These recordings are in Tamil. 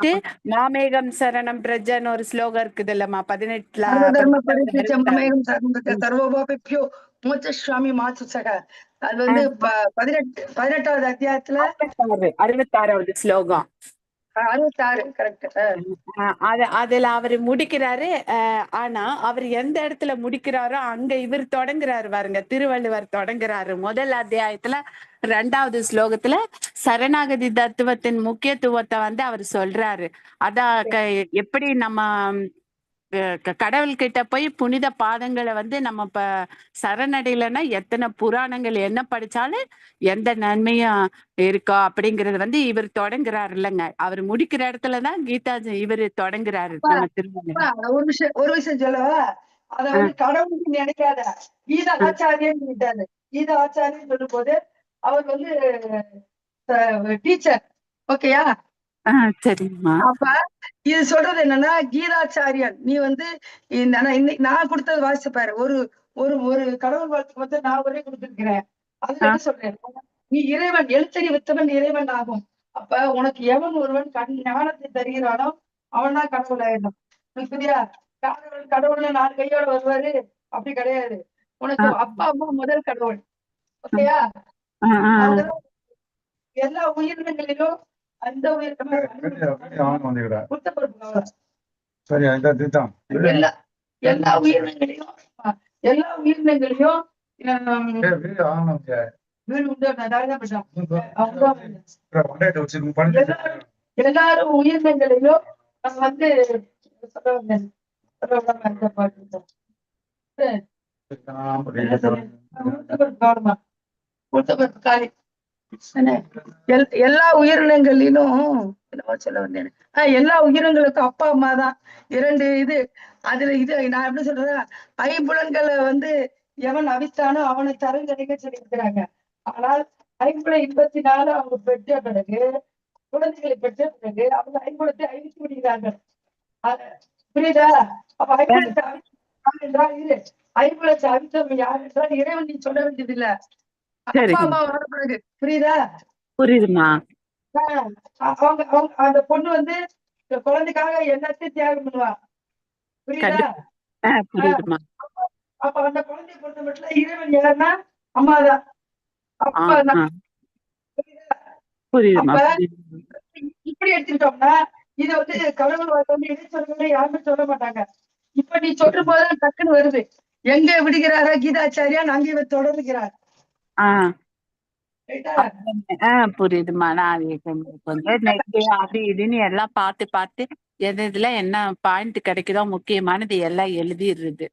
சொல்லிட்டு மாமேகம் சரணம் பிரஜன்னு ஒரு ஸ்லோகம் இருக்குது இல்லம்மா பதினெட்டுல. மமேகம் சர்வத சர்வோபாபிப்யோ மோட்சஸ்வாமி மாசுசக. அது வந்து பதினெட்டு பதினெட்டாவது அத்தியாயத்துல அறுபத்தாறு அறுபத்தாறாவது ஸ்லோகம். அதுல அவரு முடிக்கிறாரு ஆனா அவர் எந்த இடத்துல முடிக்கிறாரோ அங்க இவர் தொடங்குறாரு பாருங்க திருவள்ளுவர் தொடங்குறாரு முதல் அத்தியாயத்துல. ரெண்டாவது ஸ்லோகத்துல சரணாகதி தத்துவத்தின் முக்கியத்துவத்தை வந்து அவர் சொல்றாரு. அதான் எப்படி நம்ம அஹ் க- கடவுள்கிட்ட போய் புனித பாதங்களை வந்து நம்ம இப்ப சரணடையிலன்னா எத்தனை புராணங்கள் என்ன படிச்சாலும் எந்த நன்மையும் இருக்கோ அப்படிங்கறது வந்து இவர் தொடங்குறாரு இல்லைங்க அவர் முடிக்கிற இடத்துலதான் கீதா இவர் தொடங்குறாரு நம்ம திருவள்ளுவர் ஒரு விஷயம் ஒரு விஷயம் சொல்லவா. அத வந்து கடவுளுக்கு நினைக்காத. கீதா ஆச்சாரியன் விட்டாரு கீதா சொல்லும் போது அவர் வந்து டீச்சர் ஓகேயா சரிம்மா. அப்ப இது சொல்றது என்னன்னா கீதாச்சாரியன் நீ வந்து இன்னைக்கு நான் கொடுத்தது வாசிச்சு பாரு. ஒரு ஒரு ஒரு கடவுள் வாழ்த்துக்கு வந்து நான் ஒரே கொடுத்திருக்கிறேன். என்ன சொல்றேன்? நீ இறைவன் எழுத்தறிவித்தவன் இறைவன் ஆகும். அப்ப உனக்கு எவன் ஒருவன் கண் ஞானத்தை தருகிறானோ அவன் தான் கடவுள் ஆயிடும் புரியா கடவுள் கடவுள்னு நாலு கையோட வருவாரு? அப்படி கிடையாது. உனக்கு அப்பா அம்மா முதல் கடவுள். ஓகேயா எல்லா உயிரினங்களிலும் அந்த எல்லா உயிரினங்களையும் எல்லா உயிரினங்களையும் எல்லாரும் உயிரினங்களையும் நான் வந்து சொல்ல வந்தேன் எல்லா உயிரினங்களிலும் என்னவோ சொல்ல வந்தேன். ஆஹ் எல்லா உயிரினங்களுக்கும் அப்பா அம்மா தான். இரண்டு இது அதுல இது நான் எப்படி சொல்றேன் ஐம்புலன்களை வந்து எவன் அவித்தானோ அவனை தரங்கணிக்க சொல்லியிருக்கிறாங்க. ஆனால் ஐம்புல இன்பத்தி நாலு அவங்க பெற்ற பிறகு குழந்தைகளை பெற்ற பிறகு அவங்க ஐம்புலத்தை அழித்து விடுகிறார்கள். புரியுதா? அப்ப ஐம்புலத்தை அவித்து என்றால் இரு. ஐம்புலத்தை அவித்தவன் யார் என்றால் இறைவன் நீ சொல்ல வேண்டியதில்லை. சரி. புரியுதா? புரியுதுமா அவங்க அவங்க அந்த பொண்ணு வந்து குழந்தைக்காக எல்லாத்தையும் தியாகம் பண்ணுவா. புரியுதா? அப்ப அந்த குழந்தைய பொறுத்த மட்டும் இறைவன் யாருன்னா அம்மாதான். அப்பா. இப்படி எடுத்துக்கிட்டோம்னா இத வந்து கடவுள் வந்து இடைச்சொல்களை யாருமே சொல்ல மாட்டாங்க. இப்ப நீ சொல்லும் போது டக்குன்னு வருது. எங்க விடுகிறாரா கீதாச்சாரியான் அங்கே இவர் தொடருகிறார் ரைட்டா ஆஹ் புரியுதுமா நான் கொஞ்சம் கொஞ்சம் நெட் அது இதுன்னு எல்லாம் பார்த்து பார்த்து எது இதுல என்ன பாயிண்ட் கிடைக்குதோ முக்கியமானது எல்லாம் எழுதிடுறது.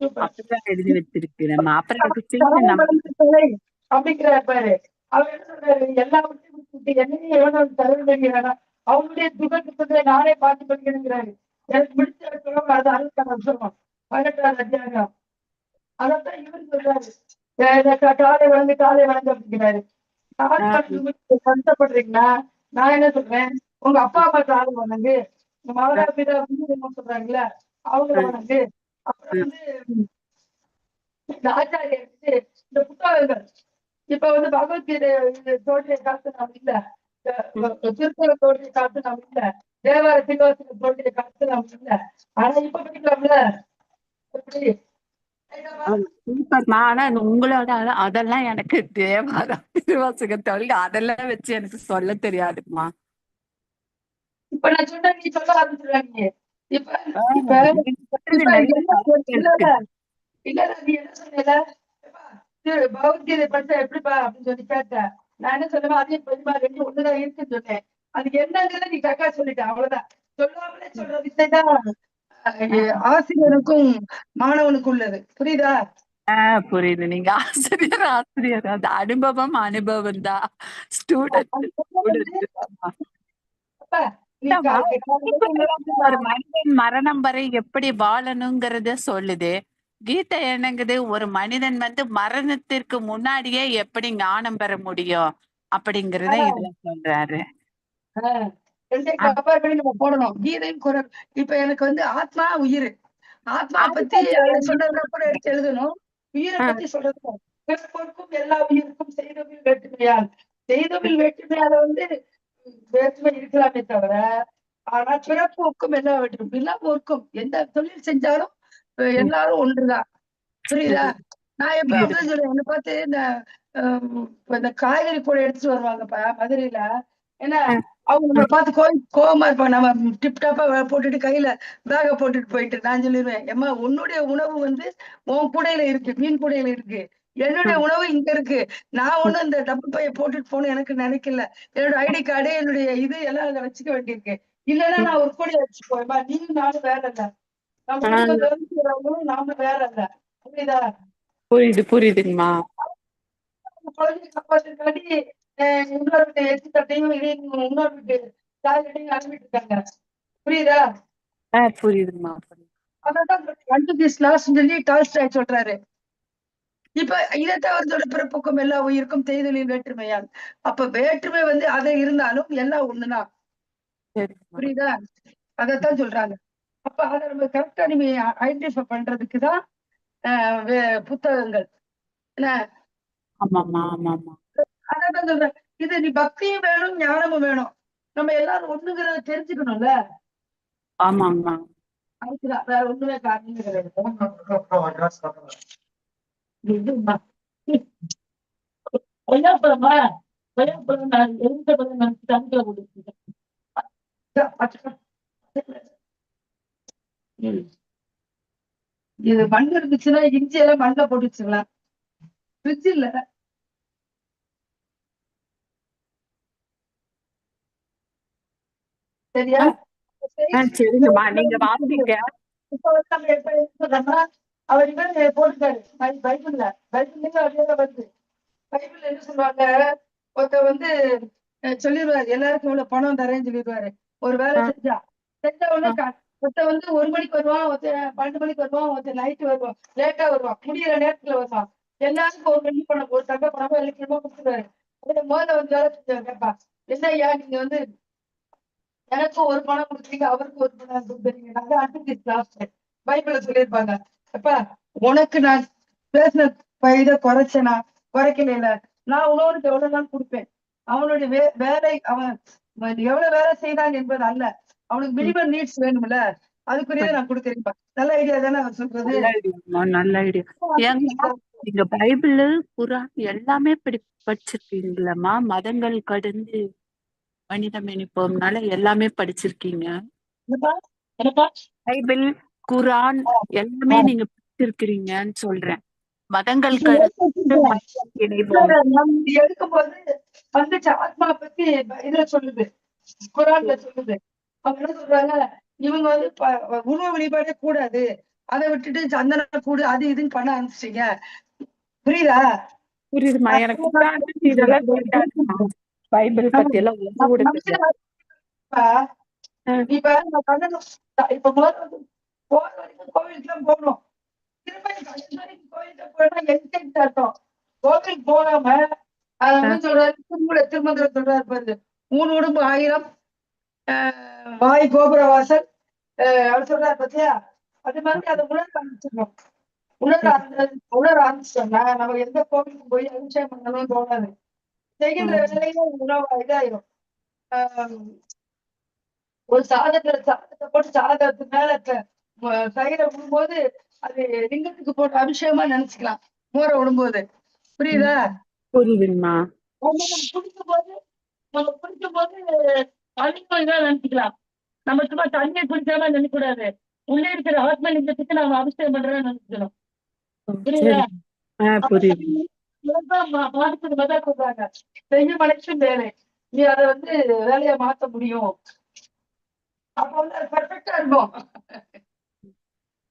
அப்படிதான் எழுதி வச்சிருக்கிறேன் அப்புறம் பாரு. அவர் அவங்களுடைய துக்கத்துக்கு நானே பார்த்து எனக்கு முடிச்ச சொல்லுவாங்க அது அறுபத்தாறு வருஷம். பதினெட்டாவது அத்தியாயம். அதைத்தான் இவர் சொல்றாரு. காலை வளர்ந்து காலை வளர்ந்து கஷ்டப்படுறீங்களா நான் என்ன சொல்றேன்? உங்க அப்பா அம்மா காலை வணங்கு. உங்க மாதா பிதா வந்து என்ன சொல்றாங்கல்ல அவங்க வணங்கு. அப்புறம் வந்து இந்த ஆச்சாரியர் வந்து இந்த புத்தகங்கள். இப்ப வந்து பகவத்கீதை தோற்றிய காத்து நாம் இல்ல. திருக்குறள் தோற்றிய காத்து நாம் இல்ல. தேவார திருவாசக தோற்றிய காத்து நாம் இல்ல. ஆனா இப்ப படிக்கலாம்ல? எப்படி? ஆனா உங்களோட அதெல்லாம் எனக்கு தேவாரம் திருவாசக தொழில் அதெல்லாம் வச்சு எனக்கு சொல்ல தெரியாதுமா இப்ப நான் சொன்ன நீ சொல்ல ஆரம்பிச்சிருவாங்க இப்ப இப்ப இல்ல நீ என்ன சொன்னல? பகவத்கீதை படிச்சா எப்படிப்பா அப்படின்னு சொல்லி கேட்டேன். நான் என்ன சொன்னேன் அதே பெரியமா ரெண்டு ஒண்ணுதான் இருக்குன்னு சொன்னேன். அது என்னங்கிறத நீ கக்கா சொல்லிட்ட அவ்வளவுதான். சொல்லாமலே சொல்ற வித்தைதான். அஹ், ஆசிரியருக்கும் மாணவனுக்கும் உள்ளது. புரியுதா? புரியுது. நீங்க ஆசிரியர் ஆசிரியர். அது அனுபவம் அனுபவம் தான். மனிதன் மரணம் வரை எப்படி வாழணுங்கிறத சொல்லுது. கீதை என்னங்குது? ஒரு மனிதன் வந்து மரணத்திற்கு முன்னாடியே எப்படி ஞானம் பெற முடியும்? அப்படிங்கறத இதுல சொல்றாரு. ரெண்டையும் கம்பேர் பண்ணி நம்ம போடணும். கீதையும் குரல். இப்ப எனக்கு வந்து ஆத்மா உயிர். ஆத்மா பத்தி அதை சொல்றதுக்கு அப்புறம் எடுத்து எழுதணும். உயிரை பத்தி சொல்றது பிறப்போருக்கும் எல்லா உயிருக்கும் செய்தொழில் வேற்றுமையால். செய்தொழில் வேற்றுமையால வந்து வேற்றுமை இருக்கலாமே தவிர ஆனா பிறப்புக்கும் எல்லாவற்றும் இல்லாமற்கும் எந்த தொழில் செஞ்சாலும் எல்லாரும் ஒன்றுதான். புரியுதா? நான் எப்ப சொல்லுவேன் என்னை பார்த்து இந்த இந்த காய்கறி கூட எடுத்துட்டு வருவாங்கப்பா மதுரையில. ஏன்னா அவங்க நம்மளை பார்த்து கோவம் கோவமா இருப்பாங்க. நம்ம டிப் டாப்பா போட்டுட்டு கையில பேக போட்டுட்டு போயிட்டு நான் சொல்லிடுவேன் ஏம்மா உன்னுடைய உணவு வந்து உன் கூடையில இருக்கு மீன் கூடையில இருக்கு. என்னுடைய உணவு இங்க இருக்கு. நான் ஒண்ணும் இந்த டப்பு பைய போட்டுட்டு போகணும் எனக்கு நினைக்கல. என்னோட ஐடி கார்டு என்னுடைய இது எல்லாம் அதுல வச்சுக்க வேண்டியிருக்கு. இல்லைன்னா நான் ஒரு கூடையை வச்சுக்குவேன் நீயும் நானும் வேற இல்ல. நம்ம நாம வேற இல்ல. புரியுதா? புரியுது புரியுதுங்கம்மா. குழந்தைய காப்பாத்துறதுக்காண்டி அஹ், இன்னொரு இதையும் இன்னொரு டாய்லெட்டையும் அனுப்பிட்டு இருக்காங்க புரியுதா? ஆ புரியுதுங்கம்மா புரியுது. அதான் அண்டு திஸ் லாஸ் சொல்லி டால்ஸ்டாய் சொல்றாரு. இப்ப இதை தவிர்த்தோட பிறப்புக்கும் எல்லா உயிருக்கும் தேய்தலில் வேற்றுமையால். அப்ப வேற்றுமை வந்து அது இருந்தாலும் எல்லாம் ஒண்ணுதான் புரியுதா? அதைத்தான் சொல்றாங்க. அப்ப அதை நம்ம கரெக்டா நீங்க ஐடென்டிஃபை பண்றதுக்கு தான் புத்தகங்கள். என்ன? ஆமாம்மா ஆமாம்மா. அதான் சொல்றேன் இது நீ பக்தியும் வேணும் ஞானமும் வேணும். நம்ம எல்லாரும் ஒண்ணுங்கிறத தெரிஞ்சுக்கணும்ல? ஆமாங்கம்மா அதுக்குதான் வேற ஒண்ணுமே காரணம். இது மண் இருந்துச்சுன்னா இஞ்சி எல்லாம் மண்ல போட்டு வச்சுக்கலாம். ஃப்ரிட்ஜ் இல்ல. சரியா? சரிங்கம்மா. நீங்க இப்ப வந்து நம்ம எப்ப சொல்றோம்னா, அவர் இவர் போட்டுட்டாரு. பை- பைபிள்ல. அதே தான் வருது. பைபிள்ல என்ன சொல்லுவாங்க? ஒருத்தர் வந்து சொல்லிடுவாரு எல்லாருக்கும் இவ்வளவு பணம் தரேன்னு சொல்லிடுவாரு ஒரு வேலை. செஞ்சா. செஞ்ச உடனே ஒருத்தன் வந்து ஒரு மணிக்கு வருவான் ஒருத்தன் பன்னெண்டு மணிக்கு வருவான் ஒருத்தன் நைட்டு வருவான். லேட்டா வருவான். முடியிற நேரத்துல வருவான். எல்லாருக்கும் ஒரு மணி பணம் ஒரு தங்க பணம் வெள்ளிக்கிழமை கொடுத்துருவாரு. அதுல முதல்ல வந்து வேலை செஞ்சவன் கேட்பா என்ன ஐயா நீங்க வந்து எனக்கும் ஒரு பணம் கொடுத்தீங்க அவருக்கும் ஒரு பணம் கொடுத்தீங்க. நாங்க பைபிள்ல சொல்லியிருப்பாங்க. அப்ப உனக்கு நான் பேசின ப- இதை குறைச்சேனா? குறைக்கல நான் உணவுக்கு எவ்வளவு நாள் கொடுப்பேன். அவனுடைய வே- வேலை அவன் எவ்வளவு வேலை செய்தான் என்பது அல்ல. அவனுக்கு மினிமம் நீட்ஸ் வேணும்ல. அதுக்குரிய நான் கொடுக்குறேன் நல்ல ஐடியா தானே சொல்றது? நல்ல ஐடியா நீங்க பைபிள் குரான் எல்லாமே படி படிச்சிருக்கீங்களம்மா மதங்கள் கடந்து மனிதம் இணைப்போம்னால எல்லாமே படிச்சிருக்கீங்க. பைபிள் குரான் எல்லாமே நீங்க படிச்சிருக்கிறீங்கன்னு சொல்றேன். மதங்கள் கடந்து மனிதம் இணைப்போம் நம்ம எடுக்கும்போது வந்துச்சு ஆத்மா பத்தி இதுல சொல்லுது. குரான்ல சொல்லுது. அவங்க என்ன சொல்றாங்க? இவங்க வந்து உருவ வழிபாடே கூடாது. அதை விட்டுட்டு சந்தன கூடு அது இதுன்னு பண்ண ஆரம்பிச்சிட்டீங்க. புரியுதா? புரியுதுமா எனக்கு. பைபிள் பத்தி எல்லாம் இப்ப இப்ப போற வரைக்கும் கோவிலுக்கு எல்லாம் போகணும் திரும்ப கோவிலுக்கு போனா என்கிட்ட அர்த்தம். கோவிலுக்கு போகாம சொல்றாரு? திருமூல திருமந்திரம் சொல்றாரு பாரு மூணு உடம்பு ஆயிரம் ஆஹ் வாய் கோபுர வாசல். அவர் சொல்றாரு பாத்தியா? அது மாதிரி அதை உணர ஆரம்பிச்சிடணும். உணர உணர ஆரம்பிச்சிட்டோம்னா நம்ம எந்த கோவிலுக்கு போய் அபிஷேகம் பண்ணணும்னு தோணாது. செய்கின்ற வேலையில உணவு இதாயிரும். ஒரு சாதத்துல சாதத்தை போட்டு சாதத்து மேல தயிரை விடும்போது அது லிங்கத்துக்கு போட்டு அபிஷேகமா நினைச்சுக்கலாம். மோரை விடும்போது புரியுதா? நம்ம குடிக்கும் போது நம்ம குடிக்கும் போது தண்ணியும் இதான் நினைச்சுக்கலாம். நம்ம சும்மா தண்ணியை குடிக்காம நினைக்க கூடாது உள்ளே இருக்கிற ஆத்ம லிங்கத்துக்கு நம்ம அபிஷேகம் பண்றோம்னு நினைச்சுக்கணும். புரியுதா? புரியுது மாற்றத்துக்கு தான் சொல்றாங்க. செய்ய மனுஷன் வேலை நீ அதை வந்து வேலையை மாத்த முடியும். அப்ப வந்து பெர்ஃபெக்டா இருக்கும்.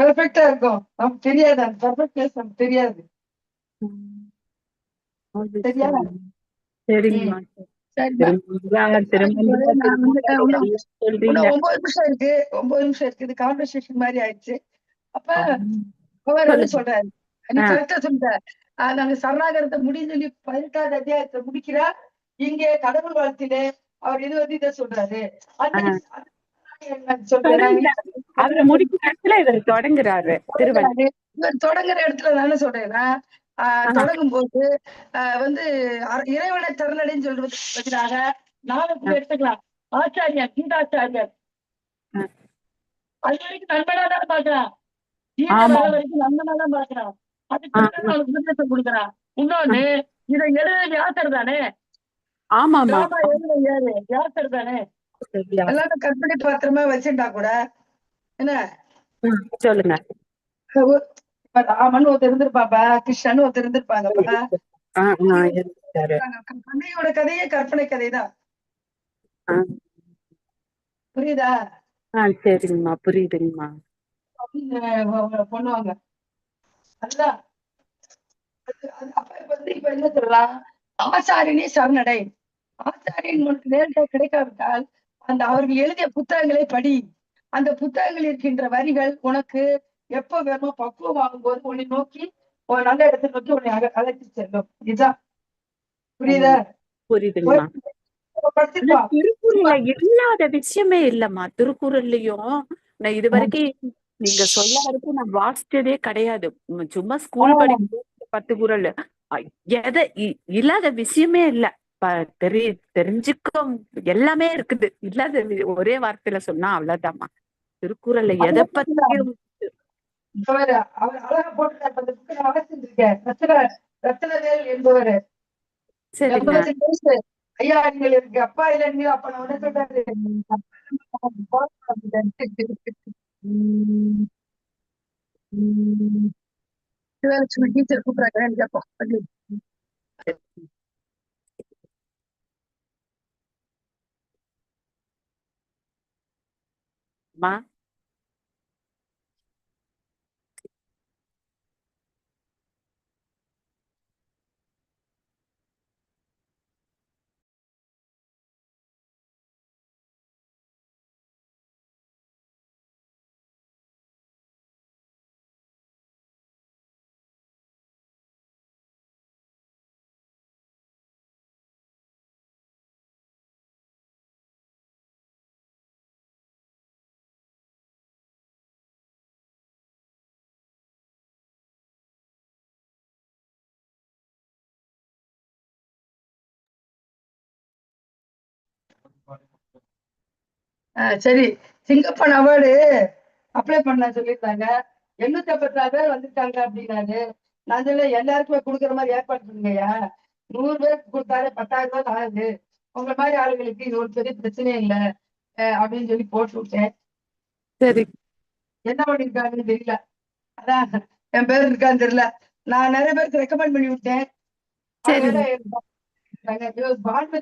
பெர்ஃபெக்டா இருக்கும். நமக்கு தெரியாது. அந்த பெர்ஃபெக்ட்னஸ் நமக்கு தெரியாது. ஒன்பது நிமிஷம் இருக்கு. ஒன்பது நிமிஷம் இருக்கு. இது கான்வர்சேஷன் மாதிரி ஆயிடுச்சு. அப்ப அவர் சொல்றாரு. கரெக்டா நாங்க சரணாகரத்தை முடின்னு சொல்லி பதினெட்டாவது அத்தியாயத்தை முடிக்கிறார். இங்கே கடவுள் வாழ்த்திலே அவர் இது வந்து இதை சொல்றாரு. அவரு முடிக்கிற இடத்துல இவர் தொடங்குறாரு தொடங்குற இடத்துல நானே சொல்றேன்னா. தொடங்கும் போது வந்து இறைவனை தரநடைன்னு சொல்றதுக்கு பதிலாக நாம எடுத்துக்கலாம். ஆச்சாரியார் கீதாச்சாரியார். அது வரைக்கும் நண்பனா தான் பாக்குறான் வரைக்கும் நண்பனா தான் பாக்குறான் அதுக்கு அவனுக்கு உபதேசம் கொடுக்குறான் இன்னொன்னு இதை எழுத வியாசர் தானே? ஆமாமா டிராமா எழுத வியாசர் தானே? எல்லாரும் கற்பனை பாத்திரமா வச்சுட்டா கூட. என்ன? சொல்லுங்க. ராமன் ஒருத்தர் இருந்திருப்பாப்பா கிருஷ்ணன் ஒருத்தர் இருந்திருப்பாங்கப்பா. ஆ, ஆ, இருந்தாரு. கண்ணையோட கதையே கற்பனை கதை தான் ஆ, புரியுதா? ஆ, சரிங்கம்மா புரியுதுங்கம்மா. பண்ணுவாங்க. அதுதான் அது- அது அப்ப வந்து இப்ப என்ன சொல்லலாம் ஆச்சாரியனே சரணடை. ஆச்சாரியன் உனக்கு நேரடியாக கிடைக்காவிட்டால் அந்த அவர்கள் எழுதிய புத்தகங்களை படி. அந்த புத்தகங்கள் இருக்கின்ற வரிகள் உனக்கு எப்ப வேணுமோ பக்குவம் ஆகும்போது உன்னை நோக்கி ஒரு நல்ல இடத்தை நோக்கி உன்னை அழ- அழைத்து செல்லும். இதுதான் புரியுதா? ஆனா திருக்குறள்ல இல்லாத விஷயமே இல்லம்மா. திருக்குறள்லயும் நான் இது வரைக்கும் நீங்க சொல்ல வரைக்கும் நான் வாசிச்சதே கிடையாது. சும்மா ஸ்கூல். படிக்கும் பத்து குறள் அ- எதை இல்லாத விஷயமே இல்ல. தெரி தெரிஞ்சுக்க எல்லாமே இருக்குது. இல்லாத ஒரே வார்த்தையில சொன்னா அவ்வளவுதாம்மா. திருக்குறள்ல எதை பத்தியும் அவர் அவர் அழகா ரத்னவேல் என்பவர். ஐயா அப்பா அப்ப நான் உடனே சொல்றாரு டீச்சர் கூப்பிடுறாங்க கேட்போம் அம்மா சரி. சிங்கப்பன் அவார்டு அப்ளை பண்ண சொல்லியிருந்தாங்க. எண்ணூத்தி ஐம்பத்தாறு பேர் வந்திருக்காங்க அப்படின்னாரு. நான் சொல்ல எல்லாருக்குமே கொடுக்குற மாதிரி ஏற்பாடு பண்ணுங்கய்யா. நூறு பேருக்கு கொடுத்தாரு பத்தாயிரம் ரூபாய் ஆகுது. உங்க மாதிரி ஆளுங்களுக்கு இது ஒரு பெரிய பிரச்சனையே இல்லை. அப்படின்னு சொல்லி போட்டு விட்டேன். சரி. என்ன பண்ணிருக்காங்கன்னு தெரியல. அதான் என் பேர் இருக்கான்னு தெரியல. நான் நிறைய பேருக்கு ரெக்கமெண்ட் பண்ணி விட்டேன்.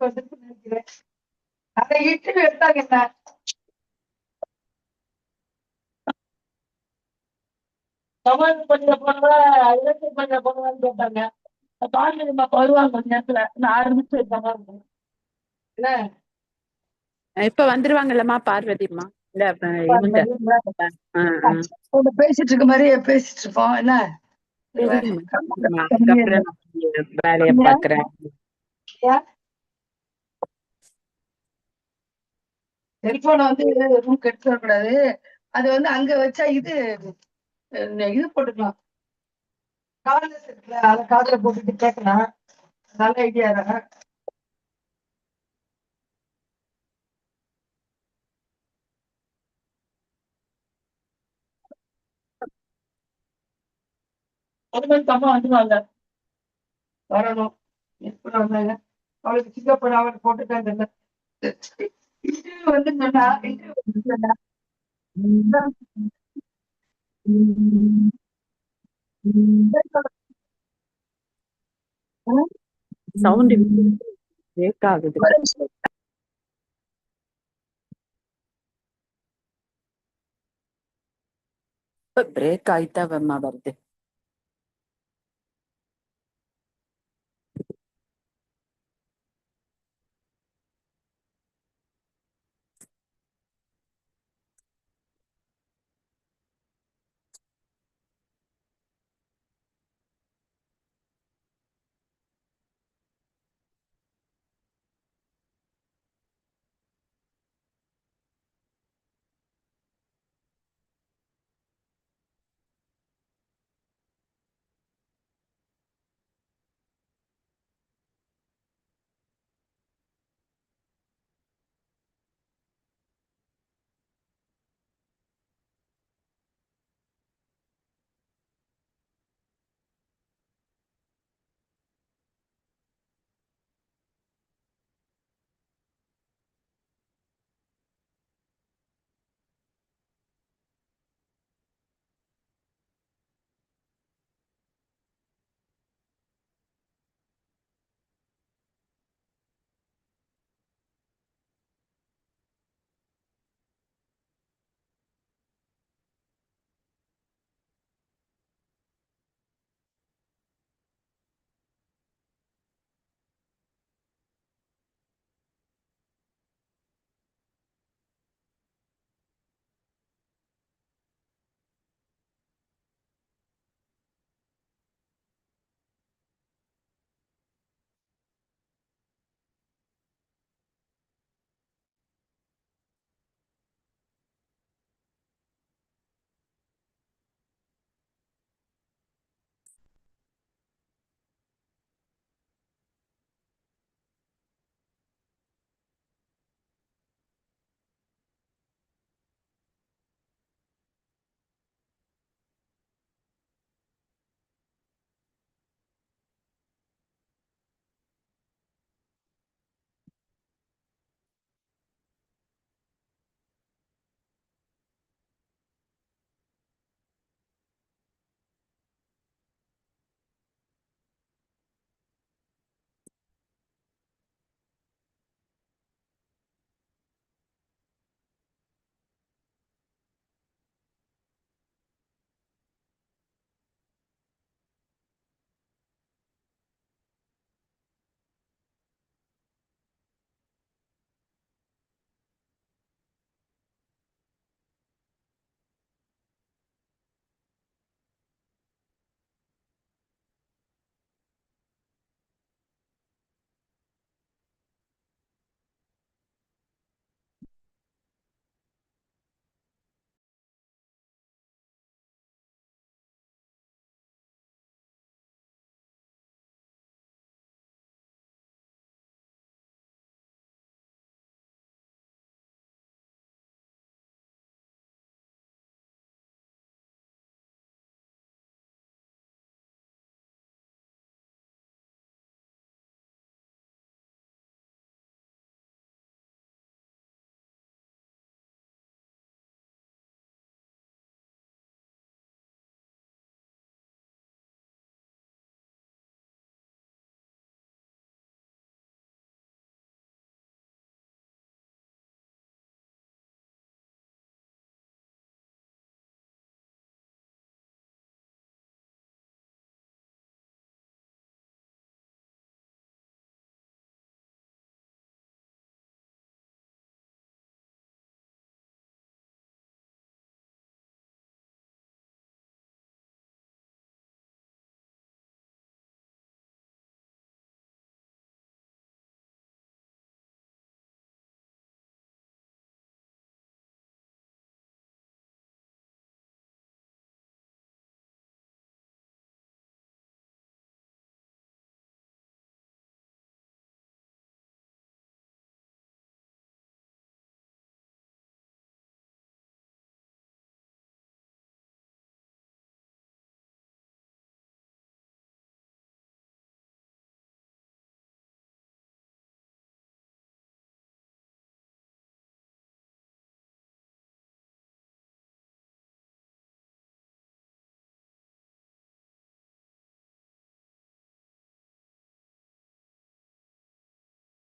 வந்துருக்குன்னு நினைக்கிறேன். அதை இன்டர்வியூ எடுத்தாங்க என்ன தமிழ் பண்ண போனவா இலக்கிய பண்ண போனவான்னு கேட்டாங்க. பான்மதி அம்மா வருவாங்க கொஞ்ச நேரத்துல. நான் ஆரம்பிச்சு இருக்கேன் என்ன? இப்ப வந்துருவாங்கல்லம்மா ஆ. உங்க பேசிட்டு இருக்க மாதிரியே பேசிட்டு இருப்போம். என்ன? வேலையை பாக்குறேன் செல்போனை வந்து ரூம் எடுத்து வரக்கூடாது. அது வந்து அங்க வச்சா இது இது போட்டுக்கலாம். கார்லெஸ் இருக்குல்ல அதை காதுல போட்டுட்டு கேட்கலாம். நல்ல ஐடியா தான். அது மாதிரி அம்மா வந்துருவாங்க. வரணும். எப்படி வந்தாங்க? அவளுக்கு சிங்கப்பூர் அவளுக்கு போட்டுட்டாங்க வந்து சொன்னா சவுண்ட் பிரேக் ஆகுது. பிரேக் ஆயிட்டா வருது.